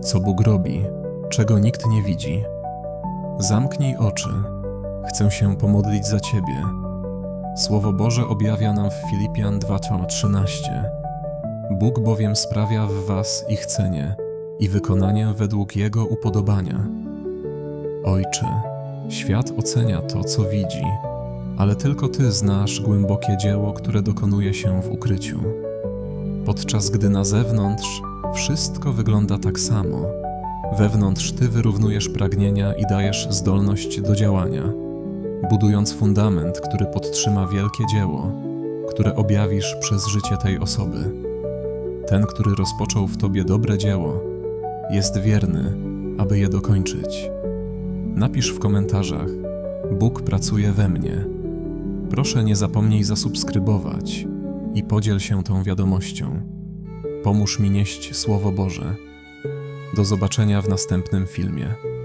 Co Bóg robi, czego nikt nie widzi. Zamknij oczy. Chcę się pomodlić za Ciebie. Słowo Boże objawia nam w Filipian 2:13. Bóg bowiem sprawia w Was ich chcenie i wykonanie według Jego upodobania. Ojcze, świat ocenia to, co widzi, ale tylko Ty znasz głębokie dzieło, które dokonuje się w ukryciu. Podczas gdy na zewnątrz wszystko wygląda tak samo, wewnątrz Ty wyrównujesz pragnienia i dajesz zdolność do działania, budując fundament, który podtrzyma wielkie dzieło, które objawisz przez życie tej osoby. Ten, który rozpoczął w Tobie dobre dzieło, jest wierny, aby je dokończyć. Napisz w komentarzach: Bóg pracuje we mnie. Proszę nie zapomnij zasubskrybować i podziel się tą wiadomością. Pomóż mi nieść Słowo Boże. Do zobaczenia w następnym filmie.